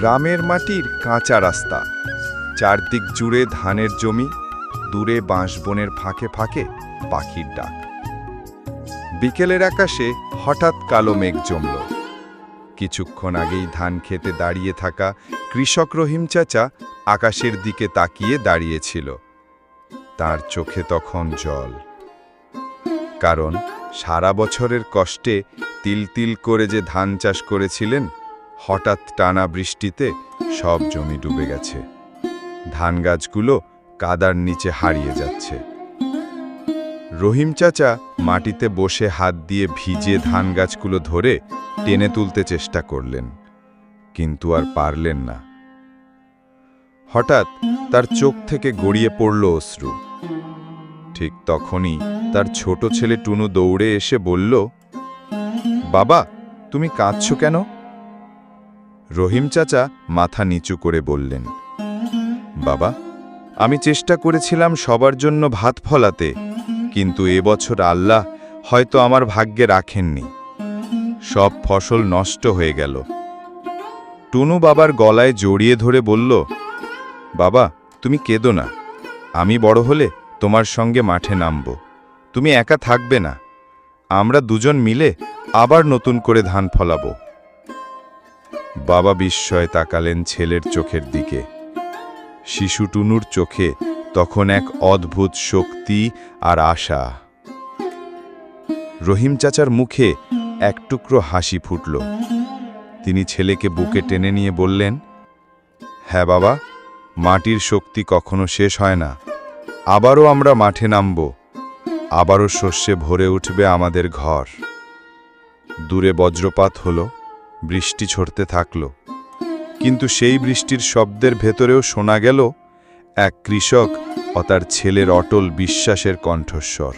গ্রামের মাটির কাঁচা রাস্তা। চারদিক জুড়ে ধানের জমি, দূরে বাঁশবনের ফাঁকে ফাঁকে পাখির ডাক। বিকেলের আকাশে হঠাৎ কালো মেঘ জমল। কিছুক্ষণ আগেই ধান খেতে দাঁড়িয়ে থাকা কৃষক রহিম চাচা আকাশের দিকে তাকিয়ে দাঁড়িয়েছিল। তার চোখে তখন জল। কারণ সারা বছরের কষ্টে তিল তিল করে যে ধান চাষ করেছিলেন হঠাৎ টানা বৃষ্টিতে সব জমি ডুবে গেছে। ধান গাছগুলো কাদার নিচে হারিয়ে যাচ্ছে। রহিম চাচা মাটিতে বসে হাত দিয়ে ভিজে ধান গাছগুলো ধরে টেনে তুলতে চেষ্টা করলেন, কিন্তু আর পারলেন না। হঠাৎ তার চোখ থেকে গড়িয়ে পড়ল অশ্রু। ঠিক তখনই তার ছোট ছেলে টুনু দৌড়ে এসে বলল, বাবা, তুমি কাঁদছ কেন? রহিম চাচা মাথা নিচু করে বললেন, বাবা, আমি চেষ্টা করেছিলাম সবার জন্য ভাত ফলাতে, কিন্তু এবছর আল্লাহ হয়তো আমার ভাগ্যে রাখেননি। সব ফসল নষ্ট হয়ে গেল। টুনু বাবার গলায় জড়িয়ে ধরে বলল, বাবা, তুমি কেঁদো না। আমি বড় হলে তোমার সঙ্গে মাঠে নামব। তুমি একা থাকবে না। আমরা দুজন মিলে আবার নতুন করে ধান ফলাবো। বাবা বিস্ময়ে তাকালেন ছেলের চোখের দিকে। শিশু টুনুর চোখে তখন এক অদ্ভুত শক্তি আর আশা। রহিম চাচার মুখে এক টুকরো হাসি ফুটল। তিনি ছেলেকে বুকে টেনে নিয়ে বললেন হ্যাঁ বাবা, মাটির শক্তি কখনো শেষ হয় না। আবারও আমরা মাঠে নামব। আবারও শস্যে ভরে উঠবে আমাদের ঘর। দূরে বজ্রপাত হলো। বৃষ্টি ছড়তে থাকল। কিন্তু সেই বৃষ্টির শব্দের ভেতরেও শোনা গেল, এক কৃষক ও তার ছেলের অটল বিশ্বাসের কণ্ঠস্বর।